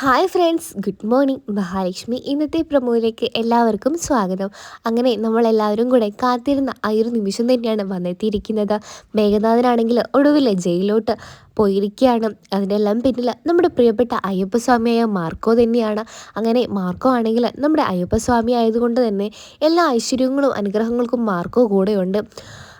Hi friends good morning Mahalakshmi ഇന്നത്തെ പ്രമോയിലേക്ക് എല്ലാവർക്കും സ്വാഗതം. അങ്ങനെ നമ്മളെല്ലാവരും കൂടെ കാത്തിരുന്ന ആ ഒരു നിമിഷം തന്നെയാണ് വന്നെത്തിയിരിക്കുന്നത്. മേഘനാഥനാണെങ്കിൽ ഒടുവിൽ ജയിലോട്ട് പോയിരിക്കുകയാണ്. അതിനെല്ലാം പിന്നിൽ നമ്മുടെ പ്രിയപ്പെട്ട അയ്യപ്പസ്വാമിയായ മാർക്കോ തന്നെയാണ്. അങ്ങനെ മാർക്കോ ആണെങ്കിൽ നമ്മുടെ അയ്യപ്പസ്വാമി ആയതുകൊണ്ട് തന്നെ എല്ലാ ഐശ്വര്യങ്ങളും അനുഗ്രഹങ്ങൾക്കും മാർക്കോ കൂടെയുണ്ട്.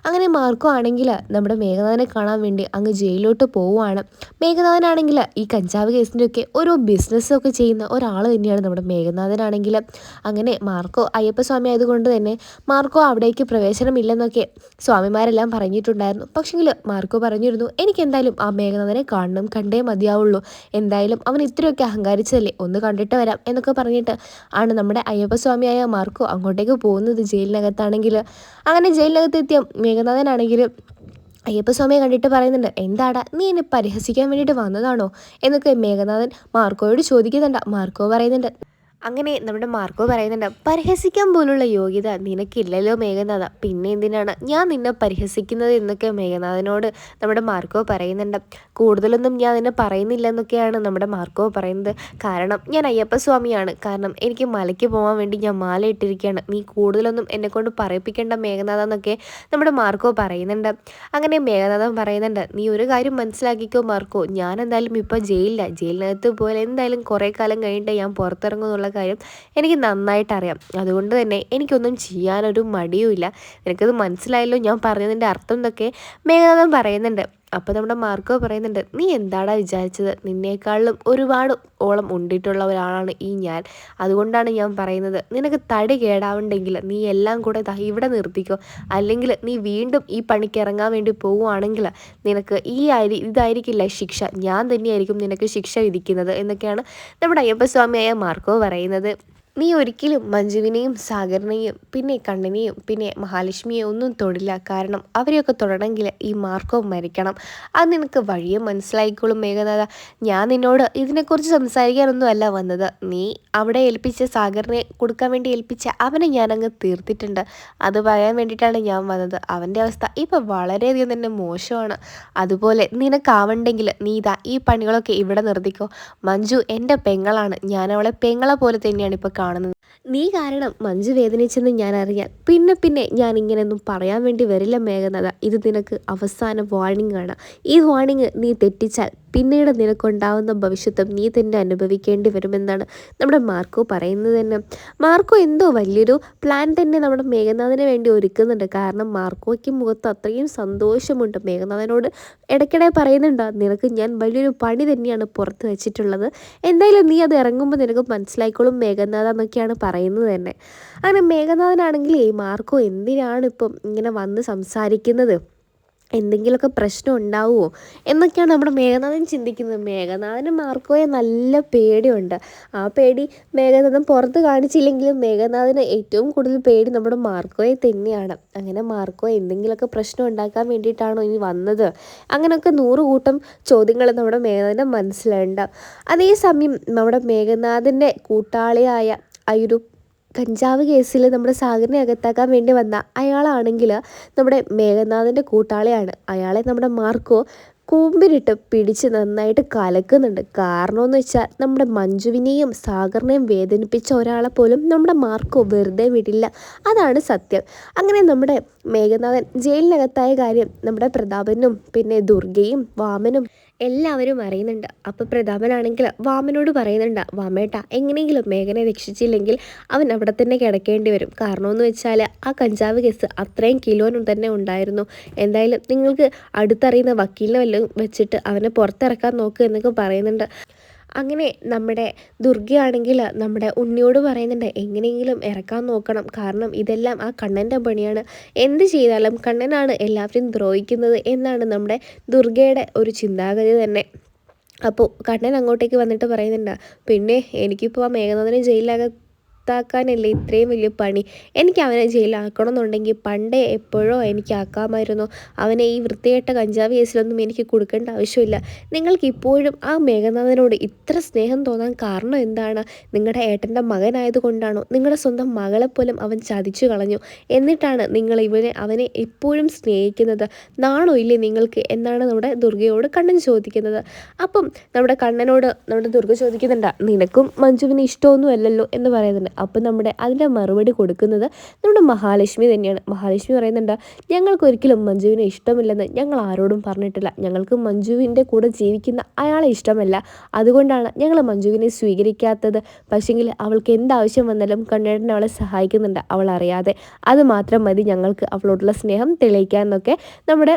അങ്ങനെ മാർക്കോ ആണെങ്കിൽ നമ്മുടെ മേഘനാഥനെ കാണാൻ വേണ്ടി അങ്ങ് ജയിലിലോട്ട് പോവുകയാണ്. മേഘനാഥനാണെങ്കിൽ ഈ കഞ്ചാവ് കേസിന്റെയൊക്കെ ഓരോ ബിസിനസ്സൊക്കെ ചെയ്യുന്ന ഒരാൾ തന്നെയാണ് നമ്മുടെ മേഘനാഥനാണെങ്കിൽ. അങ്ങനെ മാർക്കോ അയ്യപ്പസ്വാമി ആയതുകൊണ്ട് തന്നെ മാർക്കോ അവിടേക്ക് പ്രവേശനമില്ലെന്നൊക്കെ സ്വാമിമാരെല്ലാം പറഞ്ഞിട്ടുണ്ടായിരുന്നു. പക്ഷെങ്കിൽ മാർക്കോ പറഞ്ഞിരുന്നു എനിക്കെന്തായാലും ആ മേഘനാഥനെ കാണണം കണ്ടേ മതിയാവുള്ളൂ. എന്തായാലും അവൻ ഇത്രയൊക്കെ അഹങ്കാരിച്ചതല്ലേ ഒന്ന് കണ്ടിട്ട് വരാം എന്നൊക്കെ പറഞ്ഞിട്ട് ആണ് നമ്മുടെ അയ്യപ്പസ്വാമിയായ മാർക്കോ അങ്ങോട്ടേക്ക് പോകുന്നത് ജയിലിനകത്താണെങ്കിൽ. അങ്ങനെ ജയിലിനകത്ത് എത്തിയ മേഘനാഥനാണെങ്കിൽ അയ്യപ്പസ്വാമിയെ കണ്ടിട്ട് പറയുന്നുണ്ട് എന്താടാ നീ എന്നെ പരിഹസിക്കാൻ വേണ്ടിയിട്ട് വന്നതാണോ? എന്നൊക്കെ മേഘനാഥൻ മാർക്കോയോട് ചോദിക്കുന്നുണ്ട്. മാർക്കോ പറയുന്നുണ്ട് അങ്ങനെ നമ്മുടെ മാർക്കോ പറയുന്നുണ്ട് പരിഹസിക്കാൻ പോലുള്ള യോഗ്യത നിനക്കില്ലല്ലോ മേഘനാഥ. പിന്നെ എന്തിനാണ് ഞാൻ നിന്നെ പരിഹസിക്കുന്നത്? എന്നൊക്കെ മേഘനാഥനോട് നമ്മുടെ മാർക്കോ പറയുന്നുണ്ട്. കൂടുതലൊന്നും ഞാൻ നിന്നെ പറയുന്നില്ല എന്നൊക്കെയാണ് നമ്മുടെ മാർക്കോ പറയുന്നത്. കാരണം ഞാൻ അയ്യപ്പസ്വാമിയാണ് കാരണം എനിക്ക് മലയ്ക്ക് പോകാൻ വേണ്ടി ഞാൻ മാല ഇട്ടിരിക്കുകയാണ്. നീ കൂടുതലൊന്നും എന്നെ കൊണ്ട് പറയിപ്പിക്കേണ്ട മേഘനാഥ എന്നൊക്കെ നമ്മുടെ മാർക്കോ പറയുന്നുണ്ട്. അങ്ങനെ മേഘനാഥൻ പറയുന്നുണ്ട് നീ ഒരു കാര്യം മനസ്സിലാക്കിക്കോ മാർക്കോ. ഞാൻ എന്തായാലും ഇപ്പോൾ ജയിലില്ല ജയിലിനകത്ത് പോലെ എന്തായാലും കുറേ കാലം കഴിഞ്ഞിട്ട് ഞാൻ പുറത്തിറങ്ങുന്നുള്ള. കാര്യം എനിക്ക് നന്നായിട്ട് അറിയാം അതുകൊണ്ട് തന്നെ എനിക്കൊന്നും ചെയ്യാനൊരു മടിയുമില്ല. എനിക്കത് മനസ്സിലായല്ലോ ഞാൻ പറഞ്ഞതിന്റെ അർത്ഥം എന്നൊക്കെ മേഘനാഥൻ പറയുന്നുണ്ട്. അപ്പോൾ നമ്മുടെ മാർക്കോ പറയുന്നുണ്ട് നീ എന്താടാ വിചാരിച്ചത്? നിന്നേക്കാളും ഒരുപാട് ഓളം ഉണ്ടിട്ടുള്ള ഒരാളാണ് ഈ ഞാൻ. അതുകൊണ്ടാണ് ഞാൻ പറയുന്നത്. നിനക്ക് തടി കേടാവുണ്ടെങ്കിൽ നീ എല്ലാം കൂടെ ഇവിടെ നിർത്തിക്കോ. അല്ലെങ്കിൽ നീ വീണ്ടും ഈ പണിക്ക് ഇറങ്ങാൻ വേണ്ടി പോവുകയാണെങ്കിൽ നിനക്ക് ഈ ആയി ഇതായിരിക്കില്ല ശിക്ഷ. ഞാൻ തന്നെയായിരിക്കും നിനക്ക് ശിക്ഷ വിധിക്കുന്നത്. എന്നൊക്കെയാണ് നമ്മുടെ അയ്യപ്പസ്വാമിയായ മാർക്കോ പറയുന്നത്. നീ ഒരിക്കലും മഞ്ജുവിനെയും സാഗറിനെയും പിന്നെ കണ്ണനെയും പിന്നെ മഹാലക്ഷ്മിയെ ഒന്നും തൊടില്ല. കാരണം അവരെയൊക്കെ തൊടണമെങ്കിൽ ഈ മാർക്കവും മരിക്കണം. അത് നിനക്ക് വഴിയെ മനസ്സിലായിക്കോളും മേഘനാഥ. ഞാൻ നിന്നോട് ഇതിനെക്കുറിച്ച് സംസാരിക്കാനൊന്നും അല്ല വന്നത്. നീ അവിടെ ഏൽപ്പിച്ച സാഗറിനെ കൊടുക്കാൻ വേണ്ടി ഏൽപ്പിച്ച അവനെ ഞാനങ്ങ് തീർത്തിട്ടുണ്ട്. അത് പറയാൻ വേണ്ടിയിട്ടാണ് ഞാൻ വന്നത്. അവന്റെ അവസ്ഥ ഇപ്പം വളരെയധികം തന്നെ മോശമാണ്. അതുപോലെ നിനക്കാവണ്ടെങ്കിൽ നീ ഇതാ ഈ പണികളൊക്കെ ഇവിടെ നിർത്തിക്കോ. മഞ്ജു എന്റെ പെങ്ങളാണ്. ഞാൻ അവളെ പെങ്ങളെ പോലെ തന്നെയാണ് ഇപ്പോൾ കാണുന്നത് നീ കാരണം മഞ്ജു വേദനിച്ചെന്ന് ഞാൻ അറിയാൻ പിന്നെ പിന്നെ ഞാൻ ഇങ്ങനെയൊന്നും പറയാൻ വേണ്ടി വരില്ല മേഘനാഥ ഇത് നിനക്ക് അവസാന വാർണിംഗ് ആണ്. ഈ വാർണിംഗ് നീ തെറ്റിച്ചാൽ പിന്നീട് നിനക്കുണ്ടാവുന്ന ഭവിഷ്യത്തും നീ തന്നെ അനുഭവിക്കേണ്ടി വരുമെന്നാണ് നമ്മുടെ മാർക്കോ പറയുന്നത് തന്നെ. മാർക്കോ എന്തോ വലിയൊരു പ്ലാൻ തന്നെ നമ്മുടെ മേഘനാഥന് വേണ്ടി ഒരുക്കുന്നുണ്ട്. കാരണം മാർക്കോയ്ക്ക് മുഖത്ത് അത്രയും സന്തോഷമുണ്ട്. മേഘനാഥനോട് ഇടയ്ക്കിടെ പറയുന്നുണ്ട് നിനക്ക് ഞാൻ വലിയൊരു പണി തന്നെയാണ് പുറത്ത് വെച്ചിട്ടുള്ളത്. എന്തായാലും നീ അത് ഇറങ്ങുമ്പോൾ നിനക്ക് മനസ്സിലായിക്കോളും മേഘനാഥ എന്നൊക്കെയാണ് പറയുന്നത് തന്നെ. അങ്ങനെ മേഘനാഥനാണെങ്കിൽ ഈ മാർക്കോ എന്തിനാണ് ഇപ്പം ഇങ്ങനെ വന്ന് സംസാരിക്കുന്നത്? എന്തെങ്കിലുമൊക്കെ പ്രശ്നം ഉണ്ടാവുമോ? എന്നൊക്കെയാണ് നമ്മുടെ മേഘനാഥൻ ചിന്തിക്കുന്നത്. മേഘനാഥന് മാർക്കോയെ നല്ല പേടിയുണ്ട്. ആ പേടി മേഘനാഥൻ പുറത്ത് കാണിച്ചില്ലെങ്കിലും മേഘനാഥന് ഏറ്റവും കൂടുതൽ പേടി നമ്മുടെ മാർക്കോയെ തന്നെയാണ്. അങ്ങനെ മാർക്കോ എന്തെങ്കിലുമൊക്കെ പ്രശ്നം ഉണ്ടാക്കാൻ വേണ്ടിയിട്ടാണോ ഇനി വന്നത്? അങ്ങനെയൊക്കെ നൂറുകൂട്ടം ചോദ്യങ്ങൾ നമ്മുടെ മേഘനാഥന്റെ മനസ്സിലുണ്ട്. അതേസമയം നമ്മുടെ മേഘനാഥന്റെ കൂട്ടാളിയായ ആ ഒരു കഞ്ചാവ് കേസിൽ നമ്മുടെ സാഗറിനെ അകത്താക്കാൻ വേണ്ടി വന്ന അയാളാണെങ്കിൽ നമ്മുടെ മേഘനാഥന്റെ കൂട്ടാളിയാണ്. അയാളെ നമ്മുടെ മാർക്കോ കൂമ്പിനിട്ട് പിടിച്ച് നന്നായിട്ട് കലക്കുന്നുണ്ട്. കാരണമെന്ന് വെച്ചാൽ നമ്മുടെ മഞ്ജുവിനെയും സാഗറിനെയും വേദനിപ്പിച്ച ഒരാളെ പോലും നമ്മുടെ മാർക്കോ വെറുതെ വിടില്ല. അതാണ് സത്യം. അങ്ങനെ നമ്മുടെ മേഘനാഥൻ ജയിലിനകത്തായ കാര്യം നമ്മുടെ പ്രതാപനും പിന്നെ ദുർഗയും വാമനും എല്ലാവരും അറിയുന്നുണ്ട്. അപ്പോൾ പ്രതാപനാണെങ്കിൽ വാമനോട് പറയുന്നുണ്ട് വാമേട്ട എങ്ങനെയെങ്കിലും മേഘനെ രക്ഷിച്ചില്ലെങ്കിൽ അവൻ അവിടെ തന്നെ കിടക്കേണ്ടി വരും. കാരണമെന്ന് വെച്ചാൽ ആ കഞ്ചാവ് കേസ് അത്രയും കിലോനും തന്നെ ഉണ്ടായിരുന്നു. എന്തായാലും നിങ്ങൾക്ക് അടുത്തറിയുന്ന വക്കീലിനെ വല്ലതും വെച്ചിട്ട് അവനെ പുറത്തിറക്കാൻ നോക്കുക എന്നൊക്കെ പറയുന്നുണ്ട്. അങ്ങനെ നമ്മുടെ ദുർഗയാണെങ്കിൽ നമ്മുടെ ഉണ്ണിയോട് പറയുന്നുണ്ട് എങ്ങനെയെങ്കിലും ഇറക്കാൻ നോക്കണം. കാരണം ഇതെല്ലാം ആ കണ്ണന്റെ പണിയാണ്. എന്ത് ചെയ്താലും കണ്ണനാണ് എല്ലാവരും ദ്രോഹിക്കുന്നത് എന്നാണ് നമ്മുടെ ദുർഗയുടെ ഒരു ചിന്താഗതി തന്നെ. അപ്പോൾ കണ്ണൻ അങ്ങോട്ടേക്ക് വന്നിട്ട് പറയുന്നുണ്ട് പിന്നെ എനിക്കിപ്പോൾ ആ മേഘനാഥനെ ജയിലിലക പുറത്താക്കാനല്ലേ ഇത്രയും വലിയ പണി? എനിക്ക് അവനെ ജയിലാക്കണം എന്നുണ്ടെങ്കിൽ പണ്ടേ എപ്പോഴോ എനിക്ക് ആക്കാമായിരുന്നു അവനെ ഈ വൃത്തികെട്ട കഞ്ചാവ് കേസിലൊന്നും എനിക്ക് കൊടുക്കേണ്ട ആവശ്യമില്ല. നിങ്ങൾക്ക് ഇപ്പോഴും ആ മേഘനാഥനോട് ഇത്ര സ്നേഹം തോന്നാൻ കാരണം എന്താണ്? നിങ്ങളുടെ ഏട്ടന്റെ മകനായതുകൊണ്ടാണോ? നിങ്ങളുടെ സ്വന്തം മകളെപ്പോലും പോലും അവൻ ചതിച്ചു കളഞ്ഞു. എന്നിട്ടാണ് നിങ്ങൾ ഇവനെ അവനെ എപ്പോഴും സ്നേഹിക്കുന്നത്. നാണോ ഇല്ലേ നിങ്ങൾക്ക്? എന്നാണ് നമ്മുടെ ദുർഗയോട് കണ്ണൻ ചോദിക്കുന്നത്. അപ്പം നമ്മുടെ കണ്ണനോട് നമ്മുടെ ദുർഗ ചോദിക്കുന്നുണ്ട് നിനക്കും മഞ്ജുവിന് ഇഷ്ടമൊന്നും അല്ലല്ലോ എന്ന് പറയുന്നുണ്ട്. അപ്പം നമ്മുടെ അതിന്റെ മറുപടി കൊടുക്കുന്നത് നമ്മുടെ മഹാലക്ഷ്മി തന്നെയാണ്. മഹാലക്ഷ്മി പറയുന്നുണ്ട് ഞങ്ങൾക്ക് ഒരിക്കലും മഞ്ജുവിനെ ഇഷ്ടമില്ലെന്ന് ഞങ്ങൾ ആരോടും പറഞ്ഞിട്ടില്ല. ഞങ്ങൾക്ക് മഞ്ജുവിന്റെ കൂടെ ജീവിക്കുന്ന അയാളെ ഇഷ്ടമല്ല. അതുകൊണ്ടാണ് ഞങ്ങൾ മഞ്ജുവിനെ സ്വീകരിക്കാത്തത്. പക്ഷെങ്കിൽ അവൾക്ക് എന്താവശ്യം വന്നാലും കണ്ണേട്ടൻ അവളെ സഹായിക്കുന്നുണ്ട്. അവൾ അറിയാതെ. അത് മാത്രം മതി ഞങ്ങൾക്ക് അവളോടുള്ള സ്നേഹം തെളിയിക്കാൻ എന്നൊക്കെ നമ്മുടെ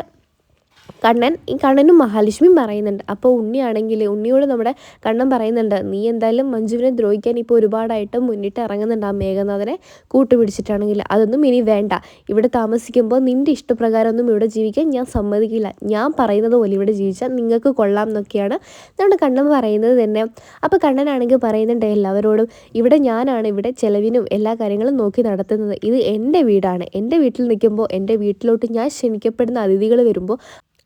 കണ്ണൻ ഈ കണ്ണനും മഹാലക്ഷ്മിയും പറയുന്നുണ്ട്. അപ്പോൾ ഉണ്ണിയാണെങ്കിൽ ഉണ്ണിയോട് നമ്മുടെ കണ്ണൻ പറയുന്നുണ്ട് നീ എന്തായാലും മഞ്ജുവിനെ ദ്രോഹിക്കാൻ ഇപ്പോൾ ഒരുപാടായിട്ട് മുന്നിട്ട് ഇറങ്ങുന്നുണ്ട് ആ മേഘനാഥനെ കൂട്ടുപിടിച്ചിട്ടാണെങ്കിൽ അതൊന്നും ഇനി വേണ്ട. ഇവിടെ താമസിക്കുമ്പോൾ നിന്റെ ഇഷ്ടപ്രകാരമൊന്നും ഇവിടെ ജീവിക്കാൻ ഞാൻ സമ്മതിക്കില്ല. ഞാൻ പറയുന്നത് പോലെ ഇവിടെ ജീവിച്ചാൽ നിങ്ങൾക്ക് കൊള്ളാം എന്നൊക്കെയാണ് നമ്മുടെ കണ്ണൻ പറയുന്നത് തന്നെ. അപ്പോൾ കണ്ണനാണെങ്കിൽ പറയുന്നുണ്ട് എല്ലാവരോടും ഇവിടെ ഞാനാണ് ഇവിടെ ചെലവിനും എല്ലാ കാര്യങ്ങളും നോക്കി നടത്തുന്നത്. ഇത് എന്റെ വീടാണ്. എന്റെ വീട്ടിൽ നിൽക്കുമ്പോൾ എന്റെ വീട്ടിലോട്ട് ഞാൻ ക്ഷണിക്കപ്പെടുന്ന അതിഥികൾ വരുമ്പോൾ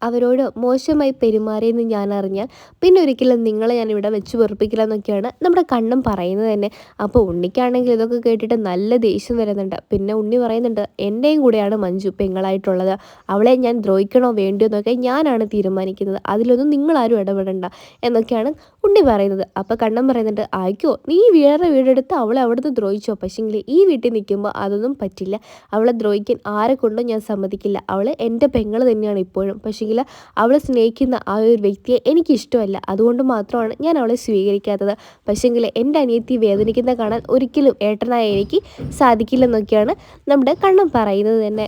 അവരോട് മോശമായി പെരുമാറിയെന്ന് ഞാൻ അറിഞ്ഞാൽ പിന്നെ ഒരിക്കലും നിങ്ങളെ ഞാൻ ഇവിടെ വെച്ച് വെറുപ്പിക്കില്ല എന്നൊക്കെയാണ് നമ്മുടെ കണ്ണൻ പറയുന്നത് തന്നെ. അപ്പോൾ ഉണ്ണിക്കാണെങ്കിൽ ഇതൊക്കെ കേട്ടിട്ട് നല്ല ദേഷ്യം വരുന്നുണ്ട്. പിന്നെ ഉണ്ണി പറയുന്നുണ്ട് എന്റെയും കൂടെയാണ് മഞ്ജു പെങ്ങളായിട്ടുള്ളത്. അവളെ ഞാൻ ദ്രോഹിക്കണോ വേണ്ടിയോ എന്നൊക്കെ ഞാനാണ് തീരുമാനിക്കുന്നത്. അതിലൊന്നും നിങ്ങളാരും ഇടപെടണ്ട എന്നൊക്കെയാണ് ഉണ്ണി പറയുന്നത്. അപ്പോൾ കണ്ണൻ പറയുന്നുണ്ട് ആയിക്കോ നീ വേറെ വീടെടുത്ത് അവളെ അവിടുന്ന് ദ്രോഹിച്ചോ? പക്ഷേങ്കിൽ ഈ വീട്ടിൽ നിൽക്കുമ്പോൾ അതൊന്നും പറ്റില്ല. അവളെ ദ്രോഹിക്കാൻ ആരെ കൊണ്ടും ഞാൻ സമ്മതിക്കില്ല. അവൾ എന്റെ പെങ്ങൾ തന്നെയാണ് ഇപ്പോഴും. പക്ഷേങ്കിൽ അവളെ സ്നേഹിക്കുന്ന ആ ഒരു വ്യക്തിയെ എനിക്കിഷ്ടമല്ല. അതുകൊണ്ട് മാത്രമാണ് ഞാൻ അവളെ സ്വീകരിക്കാത്തത്. പക്ഷേങ്കിൽ എന്റെ അനിയത്തി വേദനിക്കുന്ന കാണാൻ ഒരിക്കലും ഏട്ടനായ എനിക്ക് സാധിക്കില്ലെന്നൊക്കെയാണ് നമ്മുടെ കണ്ണം പറയുന്നത് തന്നെ.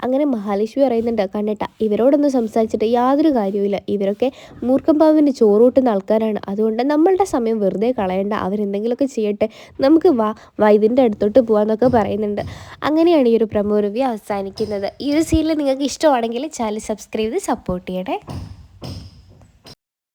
അങ്ങനെ മഹാലക്ഷ്മി പറയുന്നുണ്ട് കണ്ണേട്ട ഇവരോടൊന്നും സംസാരിച്ചിട്ട് യാതൊരു കാര്യവുമില്ല. ഇവരൊക്കെ മൂർഖംപാവിന്റെ ചോറൂട്ടുന്ന ആൾക്കാരാണ്. അതുകൊണ്ട് നമ്മളുടെ സമയം വെറുതെ കളയണ്ട. അവരെന്തെങ്കിലുമൊക്കെ ചെയ്യട്ടെ. നമുക്ക് വാ വൈദ്യന്റെ അടുത്തോട്ട് പോകാമെന്നൊക്കെ പറയുന്നുണ്ട്. അങ്ങനെയാണ് ഈ ഒരു പ്രമോ റിവ്യൂ അവസാനിക്കുന്നത്. ഈ ഒരു സീരിയൽ നിങ്ങൾക്ക് ഇഷ്ടമാണെങ്കിൽ ചാനൽ സബ്സ്ക്രൈബ് ചെയ്ത് സപ്പോർട്ട് ചെയ്യണേ.